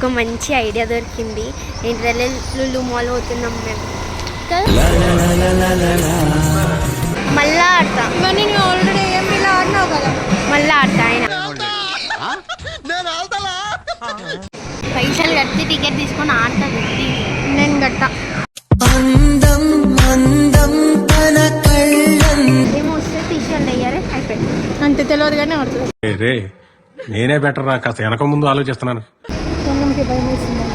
ఒక మంచి ఐడియా దొరికింది. ఏంటంటే లులు మాల్ పోతున్నాం మేము? మళ్ళా ఆడతా. నేను ఆల్రెడీ ఏం ఇలా ఆడినావు కదా. మళ్ళా ఆడతా ఆయన పైసలు కట్టి టికెట్ తీసుకొని ఆడతా నేను గట్ట అందం అందం తన కళ్ళం. ఏమో వస్తే అయ్యారే అయిపోయింది. అంత తెలియదు కానీ ఆడుతుంది. నేనే బెటర్ నాకు కాస్త వెనక ముందు ఆలోచిస్తున్నాను. పోవడానికి భయం వేసింది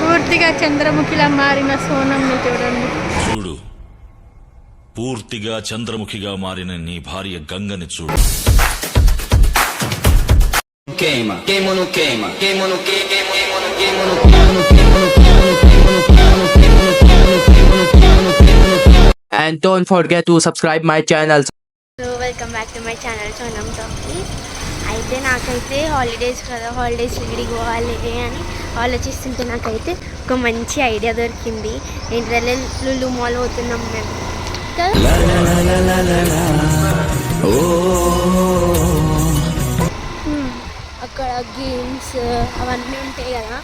పూర్తిగా చంద్రముఖిలా మారిన సోనంని చూడండి చూడు పూర్తిగా చంద్రముఖిగా మారిన నీ భార్య గంగని చూడు queima, queima no queima, queima no queima, queima no queima, no queima no queima, no queima no queima, no queima no queima, no queima no queima, no queima no queima, no queima. And don't forget to subscribe my channel. So welcome back to my channel, Sonam Talkies. అయితే నాకైతే holidays కదా holidays ఇంటికి పోవాలి అని ఆలోచిస్తుంటే నాకైతే ఒక మంచి ఐడియా దొరికింది. ఏంటంటే లులు మాల్ పోతున్నాం మేము. అక్కడ గేమ్స్ అవన్నీ ఉంటాయి కదా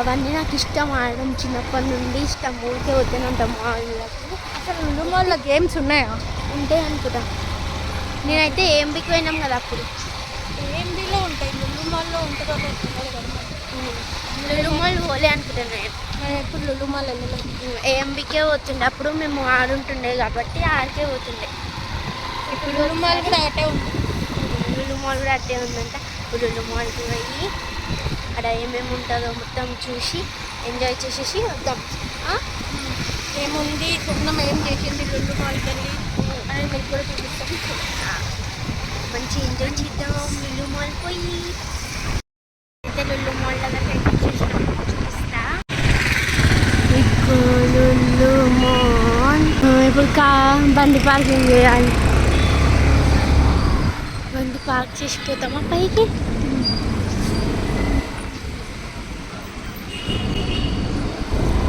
అవన్నీ నాకు ఇష్టం ఆడడం చిన్నప్పటి నుండి ఇష్టం. ఊరికే వద్దని ఉంటాం మాళ్ళకు అసలు లులుమాల్లో గేమ్స్ ఉన్నాయా? ఉంటాయి అనుకుంటా. నేనైతే ఏం బిక్ పోయినాం కదా అప్పుడు. ఏంటిలో ఉంటాయి? లులుమాల్లో ఉంటుందో లులుమాల్ పోలే అనుకుంటాను నేను నేను ఎప్పుడు లులుమాల్ వెళ్ళలేదు ఏఎంబికే పోతుండే. అప్పుడు మేము ఆడుంటుండే కాబట్టి ఆడికే పోతుండే. ఇప్పుడు లులుమాల్ కూడా అటే ఉంటుంది లులు మాల్ కూడా అట్టే ఉందంట. ఇప్పుడు లులు మాల్కి పోయి అక్కడ ఏమేమి ఉంటుందో మొత్తం చూసి ఎంజాయ్ చేసేసి వద్దాం? ఏముంది? సోనం ఏం చేసింది? లులుమాల్కి వెళ్ళి అని మీకు కూడా చూపిస్తాం. మంచి ఎంజాయ్ చేద్దాం మాల్ పోయి అయితే మాల్ దగ్గర చూపిస్తా మాల్ ఇప్పుడు కా బండి పార్కింగ్ చేయాలి బండి పార్క్ చేసిపోతామా పైకి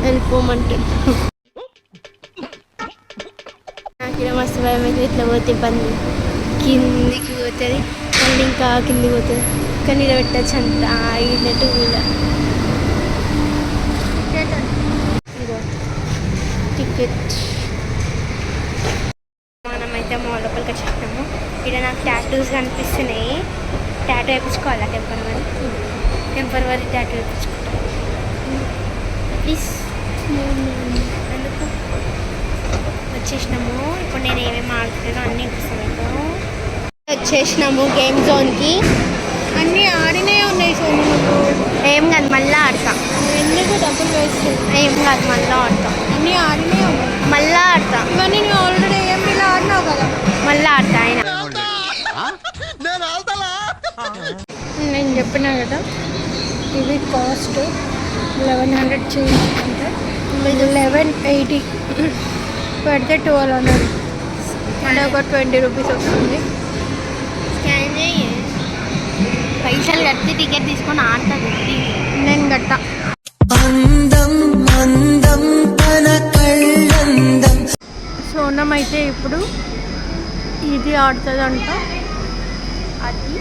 వెళ్ళిపోమంటే నాకు ఇలా మస్తు భయం అయితే ఇట్లా పోతే బండి కిందికి పోతుంది మళ్ళీ ఇంకా కిందికి పోతుంది. కానీ ఇలా పెట్టచ్చు అంత ఆగినట్టు కూడా టికెట్ మనమైతే మా లోపలికి వచ్చేసాము ఇక్కడ నాకు టాటూస్ కనిపిస్తున్నాయి. టాటూ వేయించుకోవాలా టెంపరవరీ టెంపరవరీ టాటూ వేయించుకుంటాం. ప్లీజ్ వచ్చేసినాము. ఇప్పుడు నేను ఏమేమి ఆడుతున్నానో అన్నీ చూపిస్తాను. వచ్చేసినాము గేమ్ జోన్కి అన్నీ ఆడినే ఉన్నాయి సోను ఏం కాదు మళ్ళీ ఆడతాం. ఎందుకు డబ్బులు వేస్ట్ ఏం కాదు మళ్ళీ ఆడతాం. అన్నీ ఆడినే ఉన్నాయి. మళ్ళీ ఆడతాం. మరి నేను ఆల్రెడీ ఏం ఇలా ఆడినావు కదా. మళ్ళీ ఆడతా ఆయన నేను చెప్పినా కదా ఇది కాస్ట్ లెవెన్ హండ్రెడ్ చేంజ్ అంటే లెవెన్ ఎయిటీ పెడితే ట్వెల్వ్ హండ్రెడ్. అంటే ఒక ట్వంటీ రూపీస్ వస్తుంది. స్కాన్ చేయి. పైసలు కట్టి టికెట్ తీసుకొని ఆడతా నేను గట్ట అందం అందం తన కళ్ళందం. సోనం అయితే ఇప్పుడు ఇది ఆడుతుందంట. అది.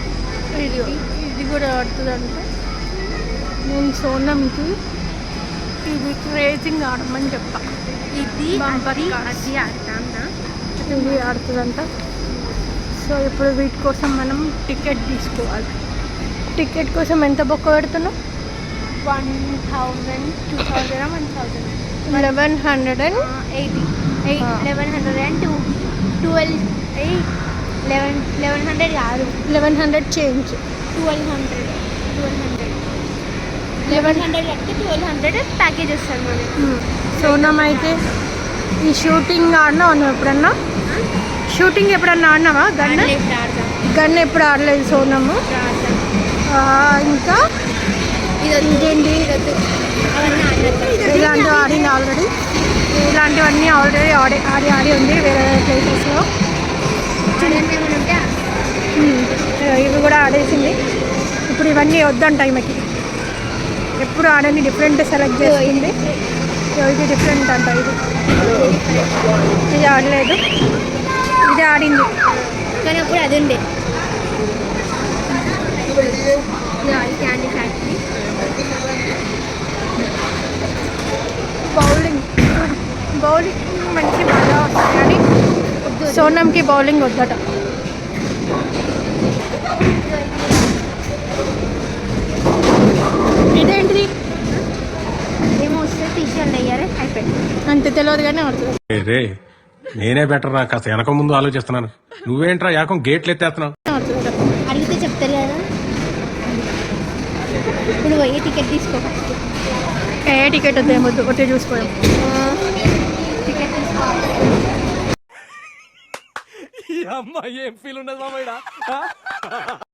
ఇది ఇది కూడా ఆడుతుందంట. నేను సోనంకి ఇది క్రేజింగ్ ఆడమని చెప్పా. ఇది అది. ఆడతానా ఇది ఆడుతుందంట. సో ఇప్పుడు వీటి కోసం మనం టికెట్ తీసుకోవాలి. టికెట్ కోసం ఎంత బొక్క పెడుతున్నావు? One thousand two thousand one thousand? Eleven hundred and? Eighty. Eight. Eleven hundred and two. Twelve eight eleven eleven hundred కాదు. Eleven hundred change. Twelve hundred twelve hundred. Eleven hundred కట్టి twelve hundred package వస్తుంది మనకి. సోనం అయితే ఈ shooting ఆడినావా నువ్వు ఎప్పుడన్నా? Shooting ఎప్పుడన్నా ఆడినావా? Gun ఆడలే ఇప్పుడు ఆడదాం గన్ ఎప్పుడు ఆడలేదు సోనము ఇంకా? ఇది వద్దు. ఇంకేంటి అవన్నీ ఆడదాం ఇలాంటివి ఆడింది ఆల్రెడీ. ఇలాంటివన్నీ ఆల్రెడీ ఆడి ఆడి ఆడి ఉంది వేరే వేరే ప్లేసెస్లో. ఇవి కూడా ఆడేసింది. ఇప్పుడు ఇవన్నీ వద్దంట ఈమెకి. ఎప్పుడు ఆడని డిఫరెంట్ సెలెక్ట్ చేస్తుంది సో ఇది డిఫరెంట్ అంట ఇది. ఇది ఆడలేదు. ఇది ఆడింది. కానీ అప్పుడు అది ఉండే. క్యాండీ ఫ్యాక్టరీ బౌలింగ్ బౌలింగ్ మంచి బాగా వస్తుంది కానీ సోనంకి బౌలింగ్ వద్దట. ఇదేంటిది? తీసేయండి అయ్యారే అయిపోయింది. అంత తెలియదు కానీ ఆడుతుంది ఏ రే నేనే బెటర్ రా కాస్త వెనక ముందు ఆలోచిస్తున్నాను. నువ్వేంట్రా ఏకం గేట్లు ఎత్తేస్తున్నావు? అడిగితే చెప్తారు కదా. ఇప్పుడు పోయి టికెట్ తీసుకో ఫస్ట్ ఏ టికెట్ వద్దు ఏమొద్దు ఒకటే చూసుకోవడం టికెట్ తీసుకో. ఆయన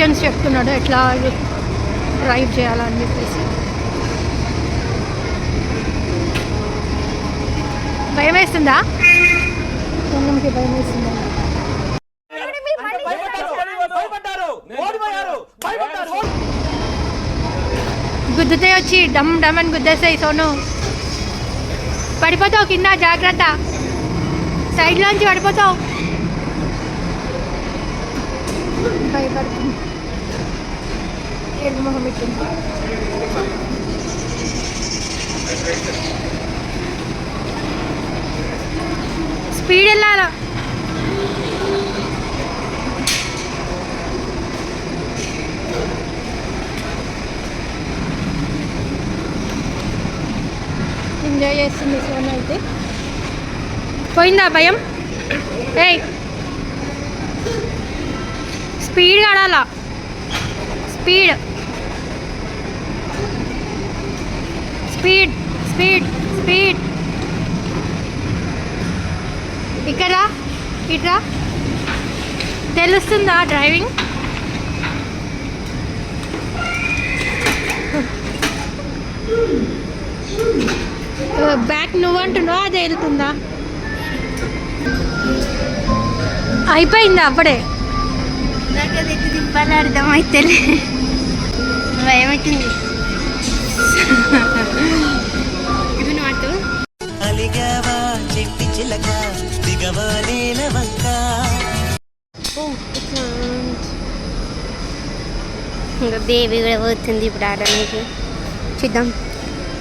ఇన్స్ట్రక్షన్స్ చెప్తున్నాడు ఎట్లా డ్రైవ్ చేయాలని చెప్పేసి. భయం వేస్తుందా భయం వేస్తుందా గుద్దుతే వచ్చి డమ్ డమ్ అని గుద్దేస్తాయి సోను. పడిపోతావు కింద జాగ్రత్త. సైడ్లోంచి పడిపోతావు. భయపడుతుంది. ఏడు మొహం పెట్టింది. స్పీడ్ వెళ్ళాలా? ఎంజాయ్ చేస్తుంది సోన్ అయితే. పోయిందా భయం? ఏయ్. స్పీడ్ ఆడాలా స్పీడ్ స్పీడ్ స్పీడ్ స్పీడ్. ఇక్కడ ఇట్రా తెలుస్తుందా డ్రైవింగ్? బ్యాక్ నువ్వు అంటున్నావు అదే వెళ్తుందా? అయిపోయిందా అప్పుడే? తిప్పాలో అర్థమైతే భయం అవుతుంది చిలక దిగవాలేల వంక. ఇంకా బేబీ కూడా పోతుంది ఇప్పుడు ఆడడానికి. చూద్దాం.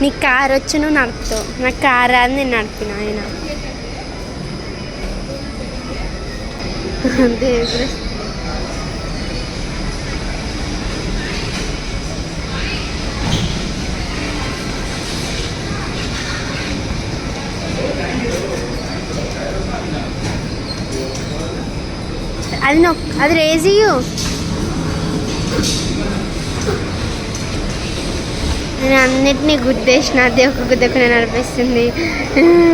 నీ కారు వచ్చి నువ్వు నడుపుతావు నా కారు అని నేను నడిపిన ఆయన. బేబీ అది నొక్ అది రేజియు నేను అన్నిటినీ గుద్దేసిన అదే ఒక గుద్దకునే నడిపిస్తుంది.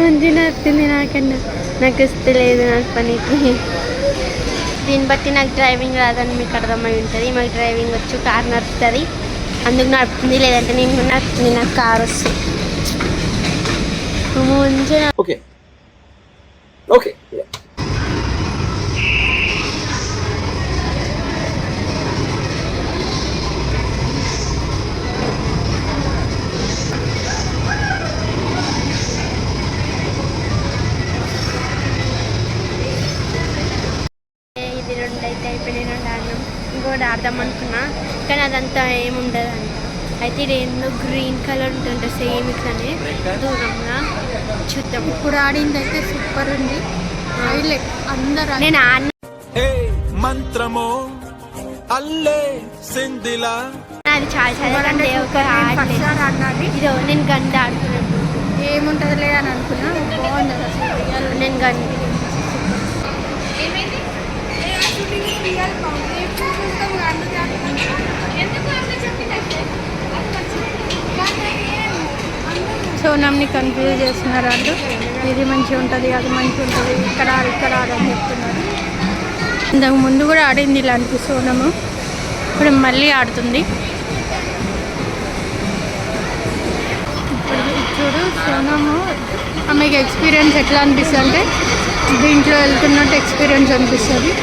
మంచి నడుస్తుంది నాకన్నా. నాకు ఇస్తలేదు నాకు పనికి దీన్ని బట్టి నాకు డ్రైవింగ్ రాదని మీకు అర్థమై ఉంటుంది. మాకు డ్రైవింగ్ వచ్చు కార్ నడుపుతుంది. అందుకు నడుపుతుంది లేదంటే నేను నడుపుతుంది నాకు కార్ వస్తుంది. ఓకే. ఓకే. ఇంకోటి ఆడదాం అనుకున్నా కానీ అదంతా ఏముండదు అంట అయితే ఇది ఏందో గ్రీన్ కలర్ ఉంటుంట సేమ్ ఇట్లానే దూరంగా చూద్దాం. ఇప్పుడు ఆడింది అయితే సూపర్ ఉంది. హైలైట్. అందరు నేను ఆడిన మంత్రమో అల్లే సిందిలా అది చాలా చాలా అంటే ఒక ఆడాలి ఇదో నేను గంట ఆడుతున్నాను. ఏముంటదిలే అని అనుకున్నా. బాగుంది అసలు. నేను గంట సోనంని కన్ఫ్యూజ్ చేస్తున్నారు వాళ్ళు. ఇది మంచిగా ఉంటుంది అది మంచిగా ఉంటుంది ఇక్కడ ఇక్కడ అని చెప్తున్నారు. ఇంతకు ముందు కూడా ఆడింది ఇలాంటి సోనము. ఇప్పుడు మళ్ళీ ఆడుతుంది. ఇప్పుడు చూడు సోనము. ఆమెకు ఎక్స్పీరియన్స్ ఎట్లా అనిపిస్తుంది అంటే దీంట్లో వెళ్తున్నట్టు ఎక్స్పీరియన్స్ అనిపిస్తుంది.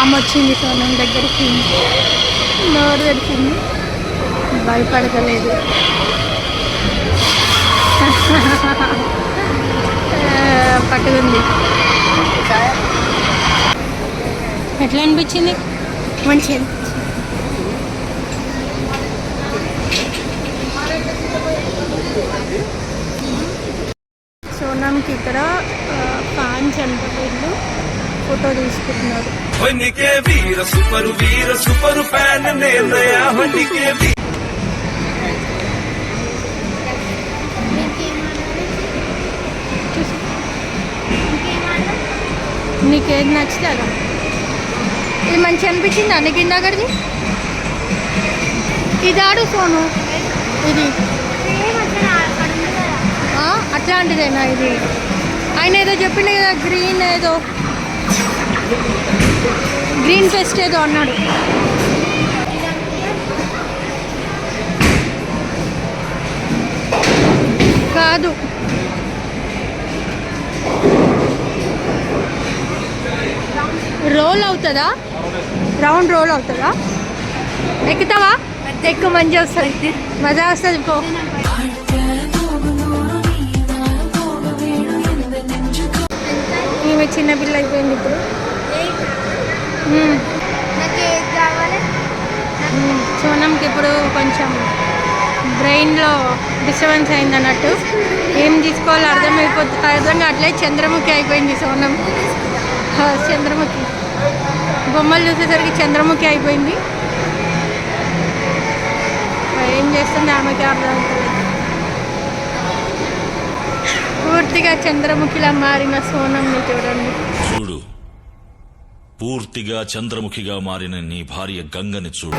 పాము వచ్చింది సోనం దగ్గరికి. నోరు తెరిచింది భయపడతలేదు. పట్టుకుంది. ఎట్లా అనిపించింది? మంచిగా సోనాంకి ఇక్కడ ఫ్యాన్స్ అంట వీళ్ళు ఫోటో తీసుకుంటున్నారు వనికే వీర సూపర్ వీర సూపర్ ఫ్యాన్ నేనయా వనికే వీ- నీకేది నచ్చితే అలా. ఇది మంచి అనిపించిందా నీకు ఇందాకది ఇది ఆడు సోను ఇది. ఆ, అట్లాంటిదేనా ఇది? ఆయన ఏదో చెప్పిండు కదా గ్రీన్ ఏదో. గ్రీన్ ఫెస్ట్ ఏదో అన్నాడు. కాదు. రోల్ అవుతుందా? రౌండ్ రోల్ అవుతుందా? ఎక్కుతావా? ఎక్కువ మంచి వస్తుంది. మజా వస్తుంది పో. ఈమె చిన్న పిల్ల అయిపోయింది ఇప్పుడు. నాకు ఏది కావాలి. సోనంకి ఇప్పుడు కొంచెం బ్రెయిన్లో డిస్టర్బెన్స్ అయింది అన్నట్టు ఏం తీసుకోవాలో అర్థమైపోతుంది అర్థం కావట్లేదు చంద్రముఖి అయిపోయింది సోనం. ఆ, చంద్రముఖి. బొమ్మలు చూసేసరికి చంద్రముఖి అయిపోయింది. ఏం చేస్తుంది ఆమెకి అర్థమవుతుంది పూర్తిగా చంద్రముఖిలా మారిన సోనంని చూడండి. చూడు. పూర్తిగా చంద్రముఖిగా మారిన నీ భార్య గంగని చూడు.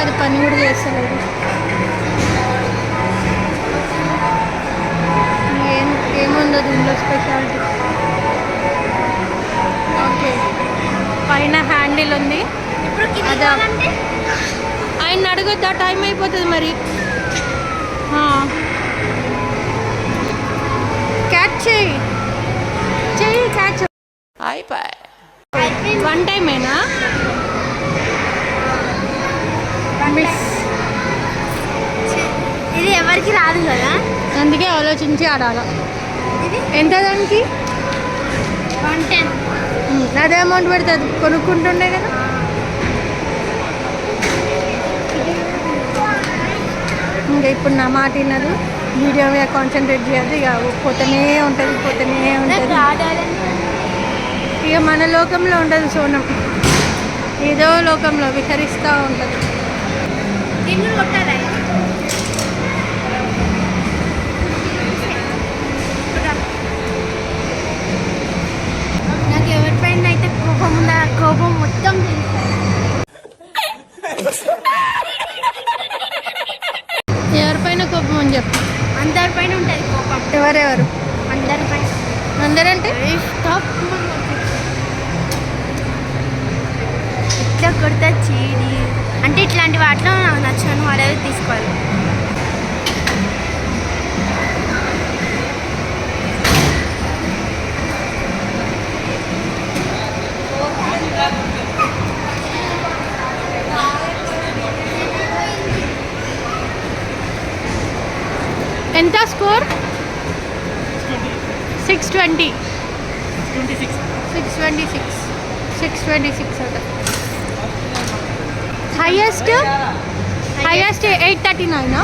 అది పని కూడా చేస్తలేదు. Speciality okay. పైన హ్యాండిల్ ఉంది. ఇప్పుడు కింద అదా. ఆయన అడగొద్దా టైం అయిపోతుంది మరి. క్యాచ్ చేయి. చెయ్యి క్యాచ్ వన్ టైమేనా? ఇది ఎవరికి రాదు కదా? అందుకే ఆలోచించి ఆడాల. ఎంత దానికి? One ten. ఉమ్, అదే అమౌంట్ పెడితే అది కొనుక్కుంటుండే కదా. ఇంకా ఇప్పుడు నా మాట వినదు వీడియో మీద కాన్సన్ట్రేట్ చేయదు ఇక పోతూనే ఉంటుంది పోతూనే ఉంటుంది. ఇక మన లోకంలో ఉండదు సోనం. ఏదో లోకంలో విహరిస్తూ ఉంటుంది. నాకు ఎవరిపైన అయితే కోపం ఉందో? కోపం మొత్తం. ఎవరిపైన కోపం అని చెప్పు. అందరిపైన ఉంటుంది కోపం. ఎవరెవరు? అందరిపైన అందరంటే? ఇట్లా కొడతా చీడి అంటే ఇట్లాంటి వాటిలో నాకు నచ్చాను వాడేవి తీసుకోవాలి. ఎంత score? Six twenty six twenty six six twenty six అట highest highest eight thirty nine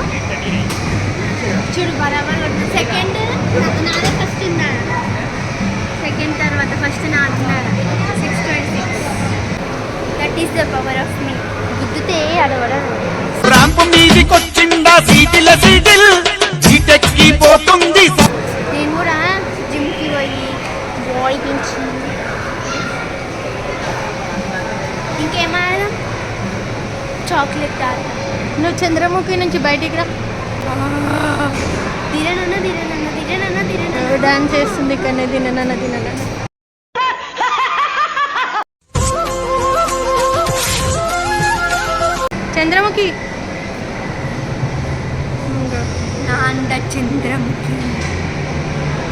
చూడు బరాబర్ సెకండ్ నాదే ఫస్ట్ ఉన్నాడు సెకండ్ తర్వాత ఫస్ట్ నా ఉన్నాడు six twenty six that is the power of me గుద్దుతే అడవడదు. ర్యాంప్ మీదికొచ్చిందా సీటిల సీటిల్? సీటెక్కి పోతుంది నేను కూడా జిమ్కి పోయి బాడీ పెంచి చాక్లెట్ తాత. నువ్వు చంద్రముఖి నుంచి బయటికి రా. డాన్స్ చేస్తుంది కానీ తిననన్న తిననన్న. చంద్రముఖి. అంత చంద్రముఖి.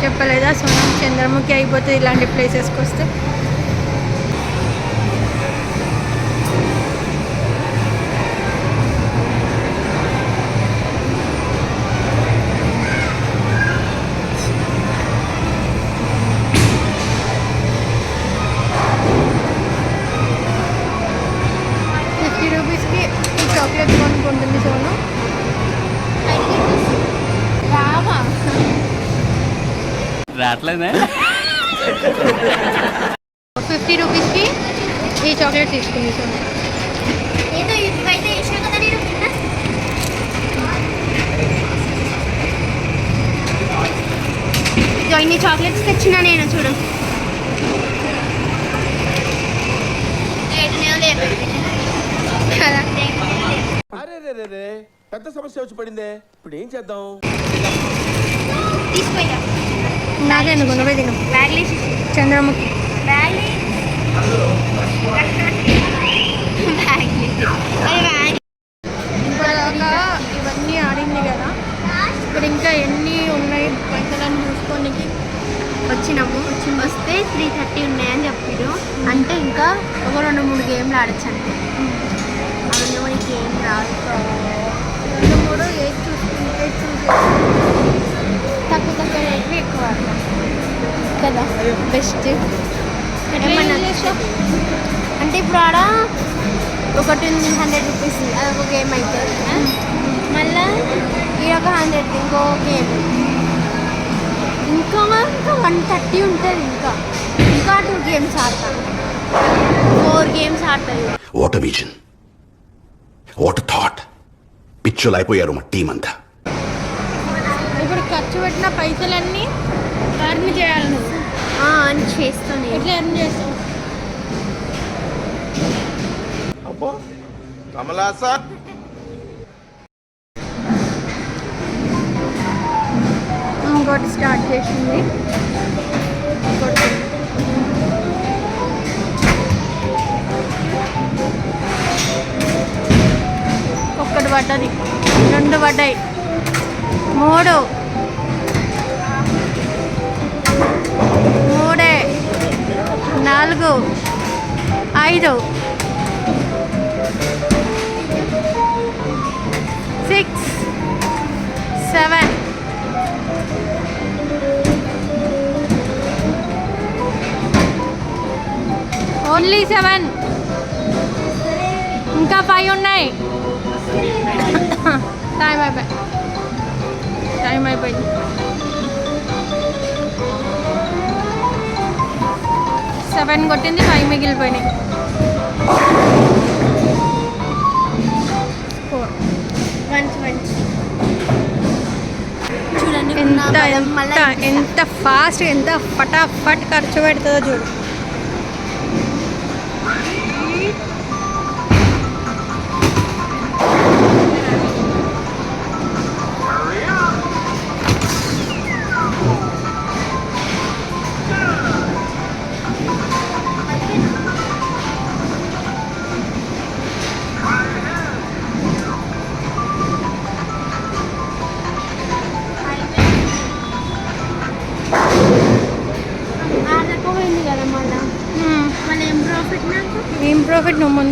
చెప్పలేదా? సోనం చంద్రముఖి అయిపోతుంది ఇలాంటి ప్లేసెస్కి వస్తే? ఫిఫ్టీ రూపీస్కి ఈ చాక్లెట్ తీసుకుంది. ఇదిగో ఇన్ని చాక్లెట్స్ తెచ్చినా నేను చూడు. పెద్ద సమస్య వచ్చి పడిందే. ఇప్పుడు ఏం చేద్దాం? నాకే ఎందుకు నువ్వే తిను. చంద్రముఖి. ఇప్పటిదాకా ఇవన్నీ ఆడింది కదా. ఇప్పుడు ఇంకా ఎన్ని ఉన్నాయి పైసలని చూసుకోనికి? వచ్చినాము. వస్తే త్రీ థర్టీ ఉన్నాయని చెప్పారు. అంటే ఇంకా ఒక రెండు మూడు గేమ్లు ఆడచ్చు అంతే అవన్నీ మనకి ఏం రాదు. రెండు మూడు ఎయిట్ చూసుకుంటే తక్కువ తక్కువ రేట్లు ఎక్కువ కదా బెస్ట్ అంటే ఇప్పుడు ఆడ ఒకటి ఉంది హండ్రెడ్ రూపీస్ అదొక గేమ్ అవుతుంది మళ్ళా ఈ ఒక హండ్రెడ్ ఇంకో గేమ్ ఇంకా ఇంకా వన్ థర్టీ ఉంటుంది ఇంకా. ఇంకా టూ గేమ్స్ ఆడతాం. ఫోర్ గేమ్స్ ఆడతాయి వాట్ విజన్ వాట్ థాట్ పిచ్చులు అయిపోయారు మా టీం అంతా. ఇప్పుడు ఖర్చు పెట్టిన పైసలన్నీ ఎర్న్ చేయాలి నువ్వు. అని చేస్తాను ఎట్లా ఎర్న్ చేస్తావు? అబ్బో కమలాసా ఇంకోటి స్టార్ట్ చేసింది. ఇంకోటి ఒక్కటి పడ్డది. రెండు పడ్డాయి. మూడు. మూడే నాలుగు ఐదు సిక్స్ సెవెన్ ఓన్లీ సెవెన్ ఇంకా ఫైవ్ ఉన్నాయి. టైం అయిపోయి టైం అయిపోయింది. సెవెన్ కొట్టింది ఫైవ్ మిగిలిపోయినాయి. ఎంత ఎంత ఎంత ఫాస్ట్ ఎంత ఫటాఫట్ ఖర్చు పెడుతుందో చూడు.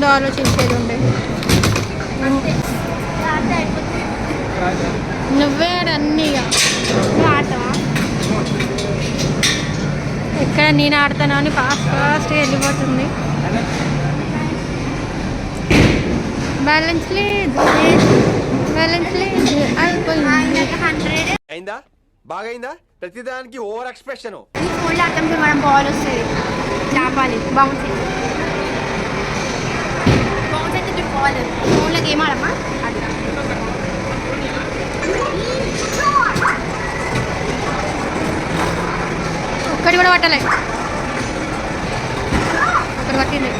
ముందు ఆలోచించేది ఉండే ఆడితే అయిపోతుంది నువ్వే ఆడతావా? ఎక్కడ నేను ఆడతాను అని ఫాస్ట్ ఫాస్ట్ వెళ్ళిపోతుంది. బ్యాలెన్స్ లేదు. బ్యాలెన్స్ లేదు. అయిపోయింది. అయిందా? బాగైందా? ప్రతిదానికి ఓవర్ ఎక్స్ప్రెషన్. ఈ అర్థంకి మనం బాల్ వస్తుంది. చాపాలి. బౌన్స్ బౌన్స్ అయితే బాల్ ఫోన్లో గేమ్ ఆడమ్మా అది ఒక్కటి కూడా పట్టలే ఒకటి పట్టింది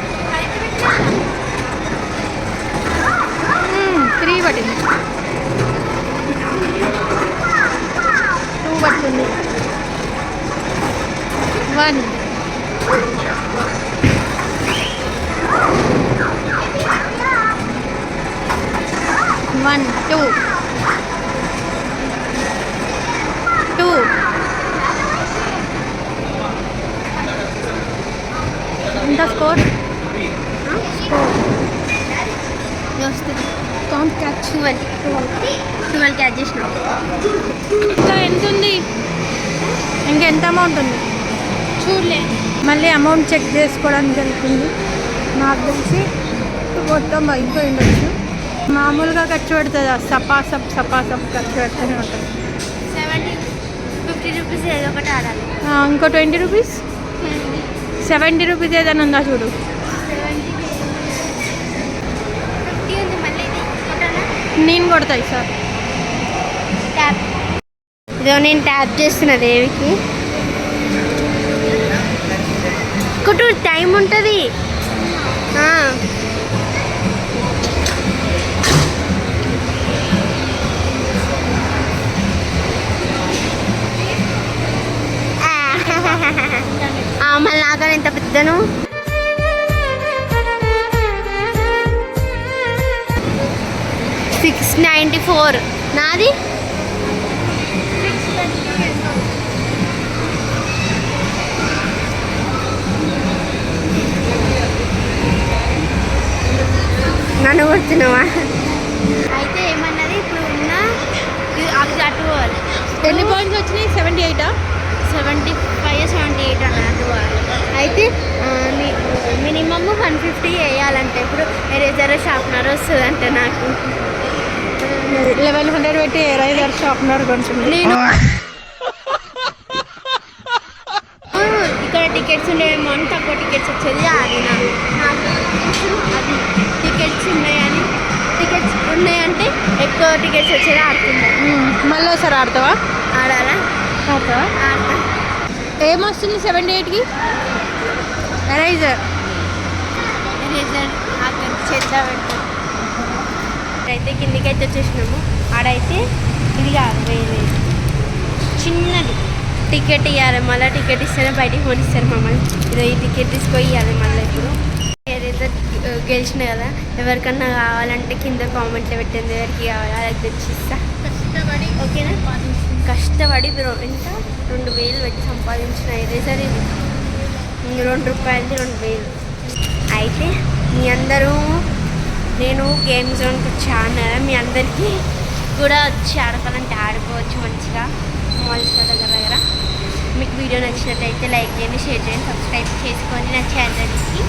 త్రీ పట్టింది టూ పట్టింది వన్ వన్ టూ టూ ఎంత స్కోర్ వస్తుంది క్యాచ్ ట్వెల్వ్ ట్వెల్వ్ క్యాచ్ చేసిన ఇంకా ఎంత ఉంది? ఇంకెంత అమౌంట్ ఉంది? చూడలే. మళ్ళీ అమౌంట్ చెక్ చేసుకోవడం జరుగుతుంది నాకు తెలిసి మొత్తం అయిపోయిండొచ్చు మామూలుగా ఖర్చు పెడుతుంది సపా సప్ సపా సప్ ఖర్చు పెడుతూనే ఉంటుంది ఇంకో ట్వంటీ రూపీస్ సెవెంటీ రూపీస్ ఏదైనా ఉందా చూడు. నేను కొడతాయి సార్. ఇదో నేను ట్యాప్ చేస్తున్నా దేవికి. కుటు టైం ఉంటుంది. మళ్ళీ నాకని ఎంత పెద్దను? సిక్స్ నైంటీ ఫోర్ నాది? నన్ను కొడుతున్నావా? అయితే ఏమన్నది? ఇప్పుడు ఉన్న అటు పాయింట్స్ వచ్చినాయి? సెవెంటీ ఎయిటా సెవెంటీ ఫైవ్ సెవెంటీ ఎయిట్ అన్న అటు పోవాలి అయితే మినిమమ్ వన్ ఫిఫ్టీ వేయాలంటే ఇప్పుడు ఎరేజర్ షార్ప్నర్ వస్తుందంటే నాకు. లెవెన్ హండ్రెడ్ పెట్టి ఎరైజర్ షార్ప్నర్ కొంచెం నేను ఇక్కడ టికెట్స్ ఉండేమో అని తక్కువ టికెట్స్ వచ్చేది అది నాకు. అది టికెట్స్ ఉన్నాయని టికెట్స్ ఉన్నాయంటే ఎక్కువ టికెట్స్ వచ్చేది ఆడుతుంది మళ్ళీ ఒకసారి ఆడతావా? ఆడాలా? ఆడతా ఏమొస్తుంది సెవెంటీ ఎయిట్కి? ఎరైజర్. అక్కడ చేద్దామంటే అయితే కిందికి అయితే వచ్చేసినాము. ఆడైతే ఇది కాదు చిన్నది. టికెట్ ఇవ్వాలి మళ్ళీ టికెట్ ఇస్తేనే బయటికి కొనిస్తారు మమ్మల్ని. ఇదో ఈ టికెట్ తీసుకొని ఇవ్వాలి మళ్ళీ ఇప్పుడు. ఏదైతే గెలిచిన కదా ఎవరికన్నా కావాలంటే కింద కామెంట్లో పెట్టింది ఎవరికి కావాలి వాళ్ళకి తెచ్చిస్తా. ఓకేనా? కష్టపడి ఎంత? రెండు వేలు పెట్టి సంపాదించిన ఎరేజర్ ఇది. రెండు రూపాయలది రెండు వేలు. అయితే మీ అందరూ నేను గేమ్ జోన్కి వచ్చాను మీ అందరికీ కూడా వచ్చి ఆడుకోవాలంటే ఆడుకోవచ్చు మంచిగా. మాల్స్ దగ్గర దగ్గర. మీకు వీడియో నచ్చినట్టయితే లైక్ చేయండి షేర్ చేయండి సబ్స్క్రైబ్ చేసుకోండి నా ఛానల్కి